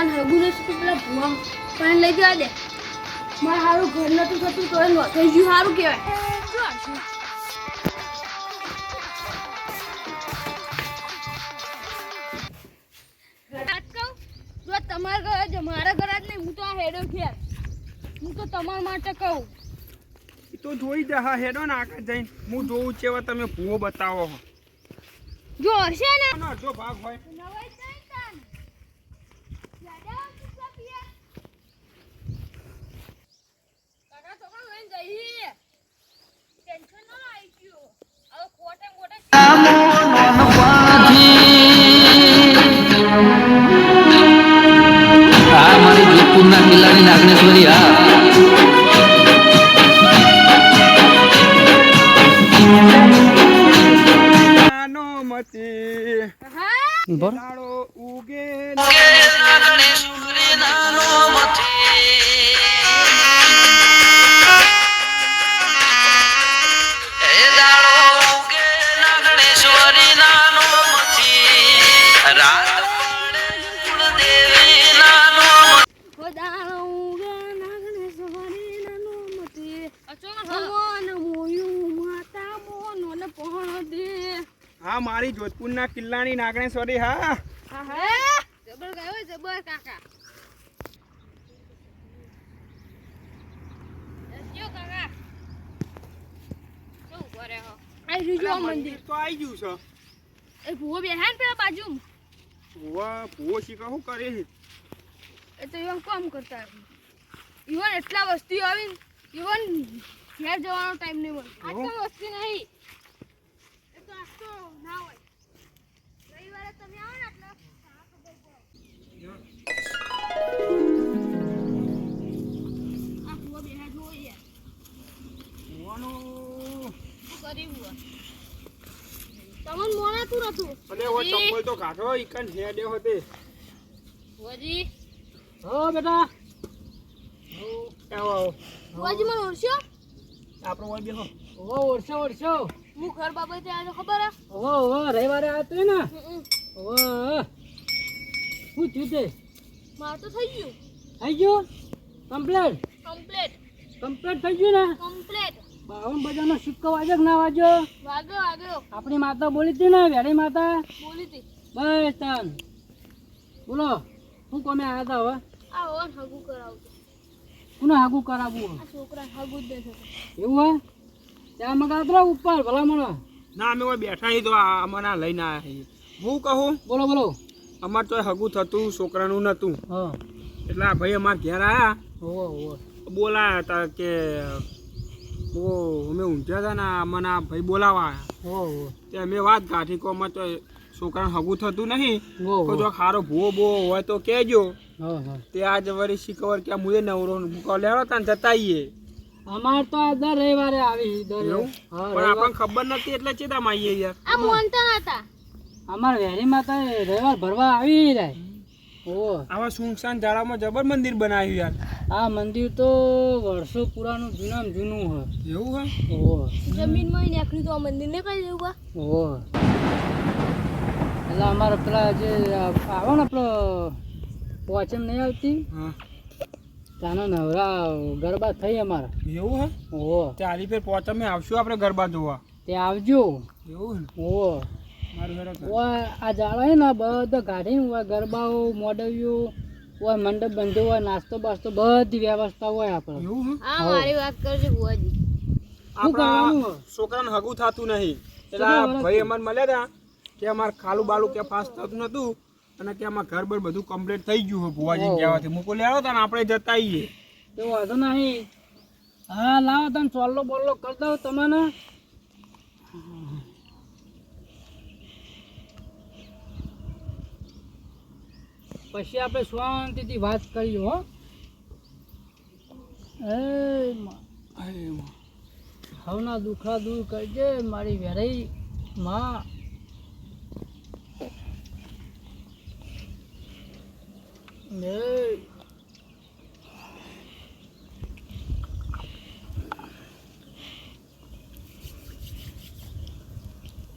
પણ નથી તો પેલા ભૂવા પણ લઈ જવા દે. મારે સારું ઘર નતું થતું તો થઈ ગયું સારું કહેવાય. શું તમારા ઘર જ મારા ઘર જ નહીં હું તો આ હેડો ખેર હું તો તમારા માટે કહું. તો જોઈ દે હા હેડો ને આગળ જઈને. હું જોઉં છે તમે ભૂવો બતાવો જો હશે ને? જો ભાગ હોય. જોધપુરના કિલ્લાની નાગણેશ્વરી હા. હા જબર ગયો જબર કાકા. મંદિર. તો આવી ગયું છે. એ ભૂવો બેહે પેલા બાજુ ભૂવા ભૂવો શીખા શું કરે છે? એ તો એવા કામ કરતા ઈવન એટલા વસ્તી આવી ઈવન ઘેર જવાનો ટાઈમ નહીં મળે આજ તો વસ્તી નહીં. ઓ ચપ્પલ તો કાઢો ઈકન હેડે હોતે ભુવાજી હો બેટા. આવો આવો. ભુવાજી મને ઓળખ્યો આપણો ઓય બેહો. ઓહો ઓરસો ઓરસો હું ઘર બાબતે આજે ખબર હે? ઓ ઓહો રવિવારે આવતો ને? ઓહો શું થયું તે? માર તો થઈ ગયું. થઈ ગયું? કમ્પ્લેટ? કમ્પ્લેટ. કમ્પ્લેટ થઈ ગયું ને? કમ્પ્લેટ. બાવન બજારનો સિક્કો વાગ્યો કે ના વાગ્યો? વાગ્યો વાગ્યો. આપણી માતા બોલી હતી ને વેડી માતા? બોલી હતી. બસ તન બોલો શું કોમે આવ્યા હતા હવે? આ ઓન હગુ કરાવતું કોને હગુ કરાવવું આ છોકરા હાગુ જ નથી એવું હે ત્યાં મગાતો ઉપર ભલા મળો ના અમે બેઠા હી તો અમને લઈને આવ્યા હું કહું? બોલો બોલો. અમાર તો હગું થતું છોકરાનું નતું. હા. એટલે ભાઈ અમાર ઘેર આયા. હો હો બોલાયા હતા કે ઓ અમે ઊંઝ્યા હતા ને મને આ ભાઈ બોલાવા આવ્યા તે અમે વાત કાઢી કે તો છોકરાને હગું થતું નહીં. જો ખારો ભૂવો બો હોય તો કહેજો. તે આજ વળી શીખવર કે મુએ નવરો મૂકો લેવો તાં જતા આવીએ અમાર તો દર રવિવારે આવી દર પણ આપણને ખબર નથી એટલે ચેતામાં આવીએ યાર. આ મોનતા અમાર વેરી માતા રવિવાર ભરવા આવી જાય. આવા સુનસાન ઝાડામાં જબર મંદિર બનાવ્યું યાર. આ મંદિર તો વર્ષો પુરાનું જૂનામ જૂનું હોય. એવું હા ઓહો જમીનમાં નાખ્યું તો આ મંદિર ને કઈ દેવું બા? ઓ. એટલે અમારે પેલા જે આવો ને આપણો પોચમ નહીં આવતી? હા. ત્યાંનો નવરા ગરબા થઈ અમારા. એવું હા? ઓહો તે આલી ફેર પહોંચમે આવશું આપણે ગરબા જોવા. તે આવજો. એવું હે આ હે ને બધા કાઢીને હોય ગરબાઓ મોડવ્યું હોય મંડપ બંધો હોય નાસ્તો બાસ્તો બધી વ્યવસ્થા હોય આપણે એવું હે? મારી વાત કરજો ભુવાજી. આપણા છોકરાને હગું થતું નહીં. એટલે ભાઈ અમારે મળ્યા હતા કે અમારે ખાલું બાલું કે ફાસ્ટ થતું નતું અને કે અમારે ઘર બર બધું કમ્પ્લીટ થઈ ગયું હોય ભુવાજી કહેવાથી. મૂકો લેવો હતા ને આપણે જતા આવીએ તો વાંધો નહીં. હા લાવો તમે ચોલ્લો બોલ્લો કરી દઉં તમને. પછી આપણે શાંતિથી વાત કરીએ હો. હવના દુખા દૂર કરજે, મારી વેરાઈ માં.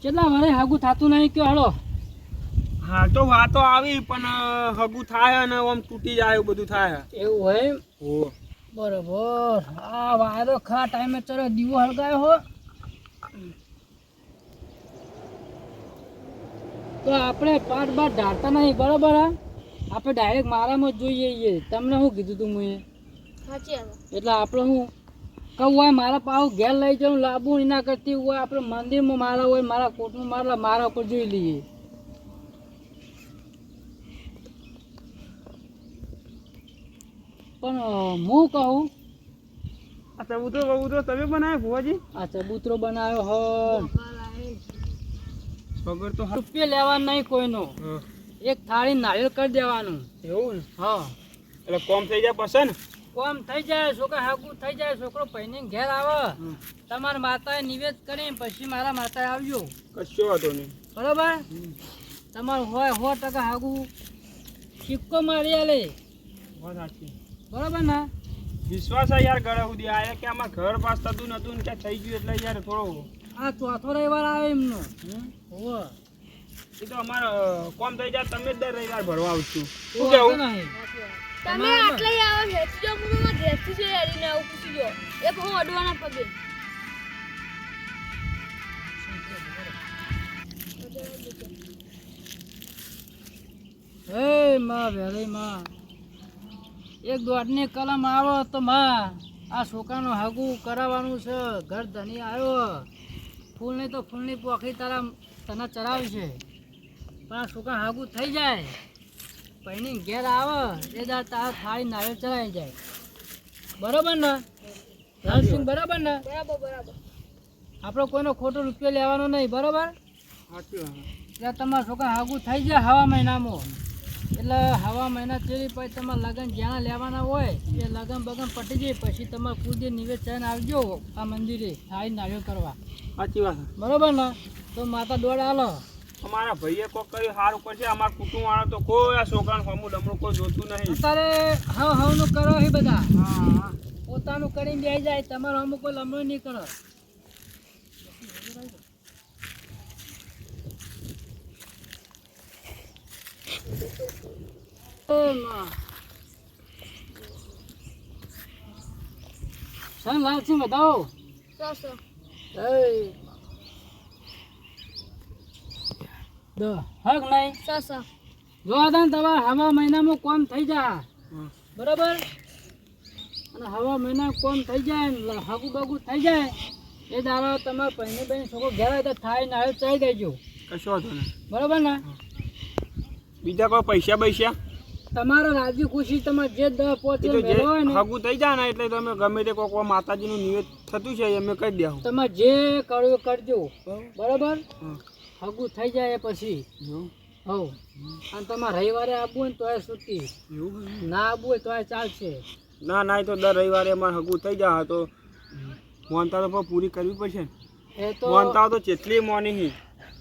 કેટલા મને હાગું થતું નહીં કે હળો હાલ તો વાતો આવી પણ હગું થાય અને આમ તૂટી જાય એવું બધું થાય. એવું હોય? ઓ બરોબર. આ વાયરો ખા ટાઈમે ચરો દીવો હળગાયો હો. તો આપણે પાટ બાટ ઢાળતા નહીં બરોબર હા? આપણે ડાયરેક્ટ મારામાં જ જોઈએ છીએ. તમને શું કીધું તું મેં? એટલે આપણે હું કહું હોય મારા પાવ ઘેર લઈ જાઉં લાબુ એના કરતી હોય આપણે મંદિરમાં મારા હોય મારા કોટમાં મારા મારા ઉપર જોઈ લઈએ. પણ હું કહું? આ ચબૂતરો બબૂતરો તમે બનાવ્યો ભુવાજી? આ ચબૂતરો બનાવ્યો હો ખબર તો રૂપિયા લેવાનું નહીં કોઈનો. એક થાળી નારિયેળ કરી દેવાનું. એવું ને? હા. એટલે કોમ થઈ જાય પસંદ કોમ થઈ જાય છોકરા હાગું થઈ જાય છોકરો પહેરીને ઘેર આવે. તમારા માતાએ નિવેદ કરીને પછી મારા માતાએ આવ્યો કશો વાંધો નહીં. બરોબર? તમારું હોય સો ટકા હાગુ સિક્કો મારી આલે. વાત સાચી. બરોબર ને? વિશ્વાસ છે યાર ઘરે સુધી આયા કે આમાં ઘર પાસ થતું નતું ને ક્યાં થઈ ગયું એટલે યાર થોડો આ ચોથો રવિવાર આવે એમનો. હોવે. એ તો અમારે કોમ થઈ જાય તમે જ દર રવિવાર ભરવા આવશું. શું કેવું? નહીં. તમે આટલે આવો હેઠી જો મુમાં ઘેરથી છે ને આવું પૂછી જો એક હું અડવાના પગે. હે માં વેરી માં. એક દોઢની કલમ આવો તો માં. આ છોકરાનું હાગું કરાવવાનું છે. ઘર ધની આવ્યો. ફૂલ નહીં તો ફૂલની પોખરી તારા તને ચડાવશે. પણ આ છોકરા હાગું થઈ જાય. પૈણી ઘેર આવે એ દાડ તારા થાળી નાળિયેર ચડાવી જાય. બરોબર ને? લાલસિંહ બરાબર ને? બરાબર બરાબર. આપણો કોઈનો ખોટો રૂપિયો લેવાનો નહીં બરોબર. એટલે તમારા છોકરા હાગું થઈ જાય હવા મહિનામાં. એટલે હવા મહિના ચેરી પછી તમારે લગન જ્યાં લેવાના હોય એ લગન બગન પટી જાય પછી તમારે કુલદેવ નિવેદ થઈને આવજો આ મંદિરે થાળી નાળિયેર કરવા. સાચી વાત. બરોબર ને? તો માતા દોડ આલો અમારા ભાઈએ કોક કર્યું સારું કરશે. અમારા કુટુંબ વાળા તો કોઈ આ છોકરાનું હમું ડમરું કોઈ જોતું નહીં. અત્યારે હવ હવનું કરો એ બધા. હા. પોતાનું કરીને બેસી જાય તમારો અમુક કોઈ લમણો નહીં કરો. સન લાલસિંહ બતાવો હક નહીં. જો આદાન તમારે હવા મહિનામાં કોમ થઈ જાય. હમ. બરાબર? અને હવા મહિના કોમ થઈ જાય ને હગું બગું થઈ જાય એ દાડો તમારે પહેલી બહેન છોકરો ઘેર થાય નાળે ચાઈ દેજો. કશો બરાબર ને? બીજા કોઈ પૈસા પૈસા તમારો રાજી ખુશી તમારે જે એ પોચે હોય ને હગું થઈ જાય ને એટલે તમે ગમે તે કોક માતાજીનું નિવેદ થતું છે અમે કહી દેવું તમે જે કરવું કરજો. બરાબર. હગું થઈ જાય પછી. હવ અને તમારે રવિવારે આવવું હોય ને તોય છૂટી ના આવવું હોય તોય ચાલશે. ના ના તો દર રવિવારે અમારે હગું થઈ જાય તો મોનતા તો પૂરી કરવી પડશે ને. એ તો મોનતા તો ચેટલી મોની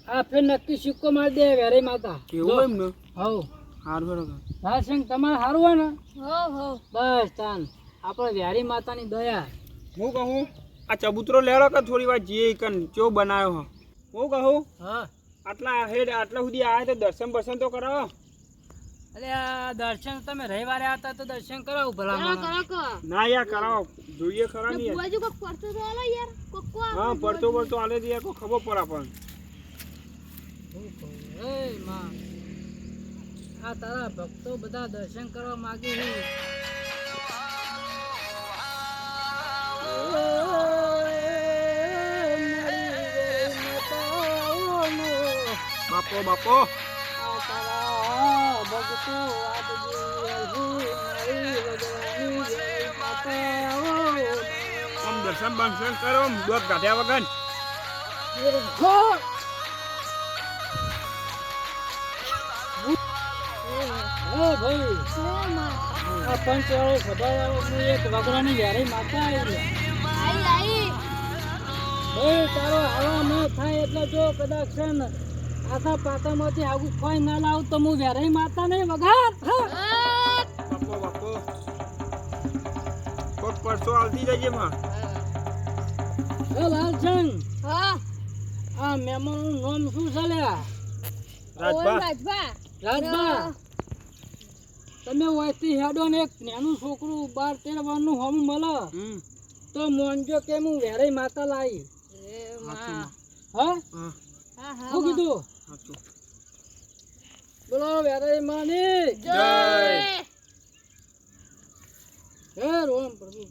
આ ફેર નક્કી સિક્કો મારી દે વેરે માતા. કેવું એમ ને હવ હાર બરોબર. રાજસિંહ તમારે સારું હોય ને? હો હો બસ તાન આપણે વ્યારી માતાની દયા. હું કહું? આ ચબૂતરો લેવડો કે થોડી વાર જીએ કન? ચો બનાવ્યો હો? હું કહું? હા. આટલા હેડ આટલા સુધી આવ્યા તો દર્શન બર્શન તો કરાવો. અરે આ દર્શન તમે રવિવારે આવતા તો દર્શન કરાવું ભલા ના યાર કરાવો. જોઈએ ખરા નહીં બાજુ કોક પડતો તો આલે યાર. કોક હા પડતો પડતો આલે દે યાર કોઈ ખબર પડે પણ એ માં. આ તારા ભક્તો બધા દર્શન કરવા માંગે છે. બાપો બાપો. તારા ભક્તો દર્શન બર્શન કરો દોત કાઢ્યા વગર. હે ભાઈ. આ પંચ આ સભા સભાવાળો એક વગડાની વ્યારી માતા આવી ભાઈ તારો હવા ન થાય એટલે જો કદાચ છે ને આખા પાતામાંથી આગું કોઈ ના લાવ તો હું વ્યારી માતા નહીં વઘાર. બાપો બાપો કોક પરસો આવતી જજે માં એ લાલચંદ. હા. આ મહેમાનનું નામ શું છે લ્યા? રાજભા. રાજભા. રાજભા. તમે વયથી હેડો ને એક નાનું છોકરું બાર તેર વારનું હોમ મળે. તો મોનજો કે હું વેરે માતા લાવી. હા? હા. હા હા શું કીધું? બોલો વેરે માની. જય. હે રોમ પ્રભુ.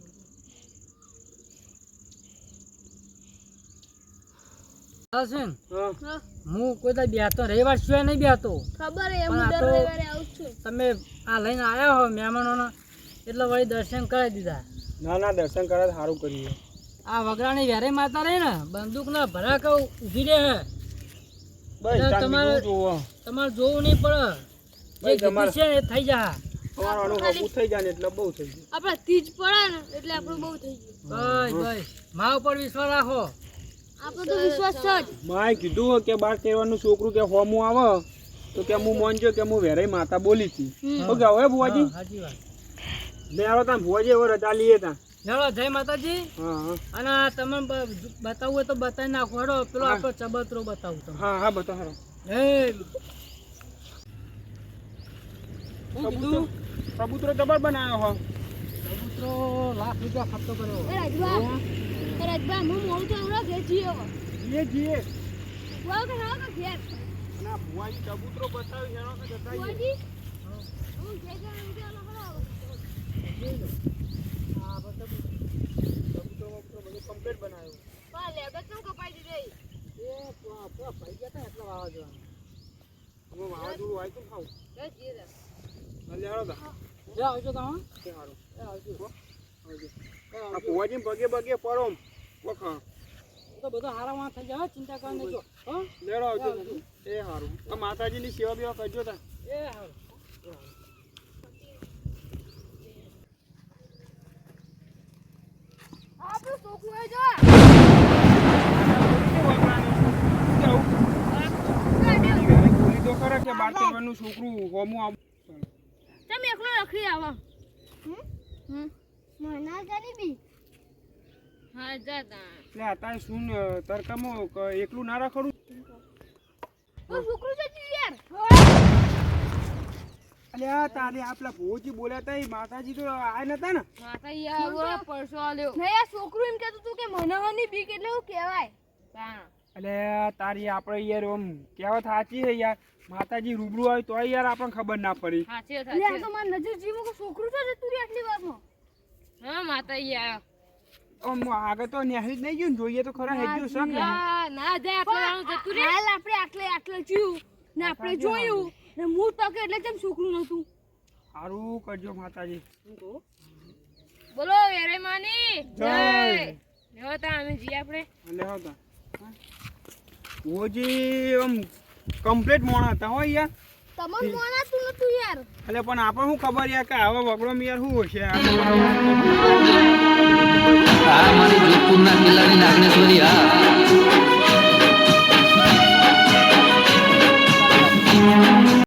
હા. હા કોઈ તો બેહતો રવિવાર સિવાય નહીં બેહતો. ખબર હે હું દર રવિવારે આવું છું. તમે આ લઈને આવ્યા હો મહેમાનોને એટલે વળી દર્શન કરાવી દીધા. ના ના દર્શન કરે સારું કરીએ. આ વગરાની વેરે માતા રહી ને બંદૂક ના ભરાક ઊભી રહે. હે. બસ તમારે- તમારે જોવું નહીં પડે. જે ગમે છે એ થઈ જા. આપડે આનું થઈ જાય એટલે બહુ થઈ ગયું આપણે તીજ પડે ને એટલે આપણું બહુ થઈ ગયું. ભાઈ ભાઈ મા ઉપર વિશ્વાસ રાખો. આપણો તો વિશ્વાસ છે માએ કીધું કે બાર તેરવાનું છોકરું કે હોમું આવે તો કે હું મોનજો કે હું વેરાઈ માતા બોલી હતી. શું કહો ભુવાજી? મેં આવો તાં ભુવાજી હવે રજા લઈએ તાં ચાલો જય માતાજી. અને તમે બતાવવું હોય તો બતાવી નાખો. હેડો પેલો. આપણો ચબતરો બતાવું તમે હા હા બતાવો હારો હે કબૂતરો જબર બનાવ્યો હો. ચબૂતરો લાખ રૂપિયા ખર્ચો કર્યો. એ રાજભા એ રાજભા હું મોડું તો હમણાં ઘેર જઈએ હવે જીએ. જીએ વાવ કે હા કે ઘેર. અને આ ભુવાજી કબૂતરો બતાવી હેરો કે જતા. ભુવાજી હું ઘેર એમ કે અલગ અલગ હા બસ કબૂતરો બબૂતરો બધું complete બનાવ્યું. પા લેગત કેમ કપાઈ દીધી એ પેલા પેલા ભાઈ ગયા હતા એટલા એટલે વાવાઝોડા હું વાવાઝોડું આવ્યું તું ખાવું જઈએ. એટલે હારો તાં. જે આવજો તે હારું. એ આવજો. આવજો. એ આ આવજો ભુવાજી પગે પગે વખા તો બધો હારા માં થઈ જાય હો, ચિંતા કરવા નહીં જો. હો? લેડો આવજો. એ હારું. આ માતાજીની સેવા બેવા કરજો તા. એ હારું. આપણું છોકરું એ જો. ખરા કે બાર તેરવાનું છોકરું હોમું આવું તમે એકલો રખડી આવો. હમ? મના ગરીબી હા જાતા એટલે અત્યારે શું તરકમો એકલું ના રાખડું? ઓ છોકરું છે યાર. અલે આ તારે આપલા ભોજી બોલ્યા તા માતાજી તો આ નતા ને? માતાજી આવો પરસો આલ્યો. નહીં આ છોકરું એમ કહેતો તું કે મનાવાની બીક એટલે હું કહેવાય. અલે તારી આપણે યાર ઓમ કહેવત સાચી છે યાર. માતાજી રૂબરૂ આવી તો યાર આપણને ખબર ના પડી. સાચી આ તો મારી નજર જીવું કે છોકરું છે તું આટલી વારમાં? હા માતાજી આમ આગળ તો નેહરી જ નહીં ગયું જોઈએ તો ખરા હેજ્યું શક ને ના જાય આપણે જતું રે. હાલ આપણે આટલે આટલે જીવું ને આપણે જોયું ને હું તકે એટલે છોકરું નતું સારું કરજો માતાજી. બોલો વેરે માની જય. લેવો તા અમે જઈએ આપણે. એટલે હતા ભોજી આમ કમ્પ્લીટ મોણા હતા હો યાર તમને મોનાતું નતું યાર. એટલે પણ આપણે શું ખબર યાર કે આવા વગડો મિયાર શું હશે આ મારી જોધપુરના કિલ્લાની નાગનેશ્વરી હા.